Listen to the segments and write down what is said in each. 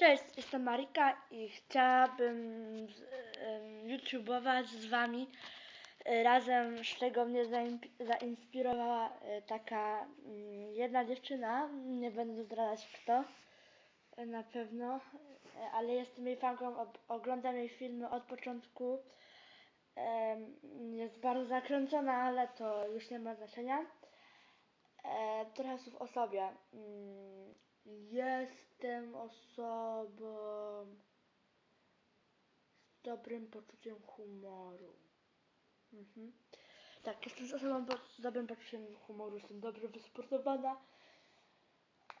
Cześć, jestem Marika i chciałabym YouTubeować z wami. Razem, z czego mnie zainspirowała e, taka mm, jedna dziewczyna, nie będę zdradzać kto, e, na pewno, e, ale jestem jej fanką, oglądam jej filmy od początku. Jest bardzo zakręcona, ale to już nie ma znaczenia. Trochę słów o sobie. Jestem osobą z dobrym poczuciem humoru. Mhm. Tak, jestem osobą z dobrym poczuciem humoru, jestem dobrze wysportowana.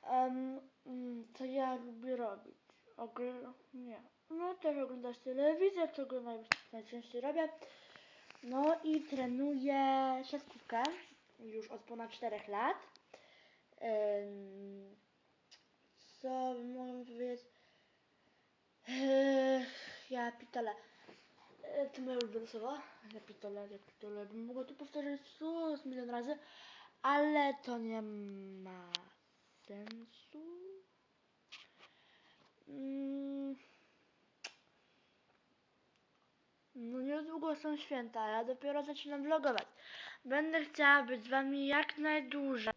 Mm, co ja lubię robić? Ogl- nie. No też oglądać telewizję, czego naj- najczęściej robię. No i trenuję siatkówkę już od ponad 4 lat. Em, co mogę powiedzieć? Eee, ja pitole. E, To moje ulubione słowo. Ja pitole, ja pitole. Bym mogła to powtórzyć sus milion razy, ale to nie ma sensu. Mm. No niedługo są święta, ja dopiero zaczynam vlogować. Będę chciała być z wami jak najdłużej.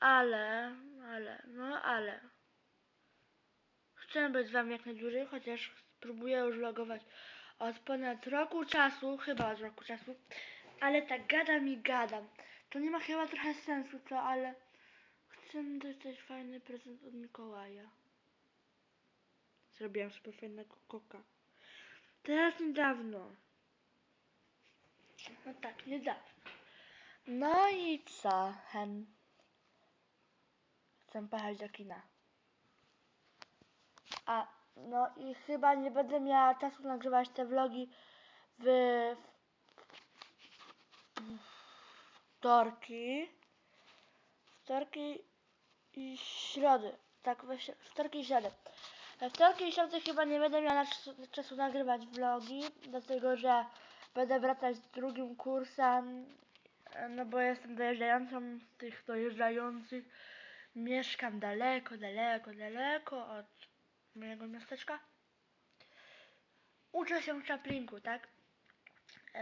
Ale, ale, no ale. Chcę być z wami jak najdłużej, chociaż spróbuję już vlogować od ponad roku czasu, chyba od roku czasu. Ale tak gadam i gadam. To nie ma chyba trochę sensu, co, ale chcę dostać fajny prezent od Mikołaja. Zrobiłam super fajnego koka. Teraz niedawno. No tak, niedawno. No i co, hen? Chcę pojechać do kina. A, no i chyba nie będę miała czasu nagrywać te vlogi w wtorki. Wtorki i środy. Tak, we wtorki i środy. We wtorki i środy chyba nie będę miała czasu, nagrywać vlogi, dlatego że będę wracać z drugim kursem, no bo jestem dojeżdżającą z tych dojeżdżających. Mieszkam daleko, daleko, daleko od mojego miasteczka. Uczę się Czaplinku, tak?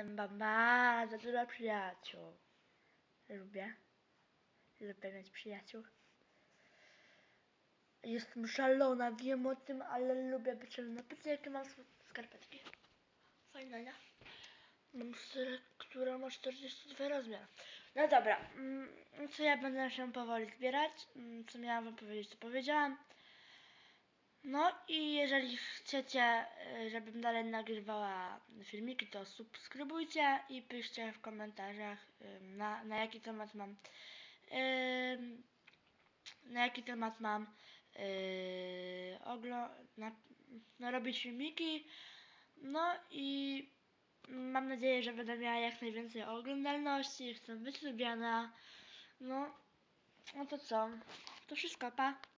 Mam bardzo dużo przyjaciół. Lubię. Lubię mieć przyjaciół. Jestem szalona, wiem o tym, ale lubię być szalona. Patrzcie, jakie mam skarpetki. Fajne, nie? Mam styrę, która ma 42 rozmiar. No dobra, mm, co ja będę się powoli zbierać? Mm, Co miałam wam powiedzieć, co powiedziałam. No i jeżeli chcecie, y, żebym dalej nagrywała filmiki, to subskrybujcie i piszcie w komentarzach ym, na, na jaki temat mam ym, na jaki temat mam oglo- na, no, robić filmiki. No i mam nadzieję, że będę miała jak najwięcej oglądalności, chcę być lubiana. No, no to co? To wszystko, pa!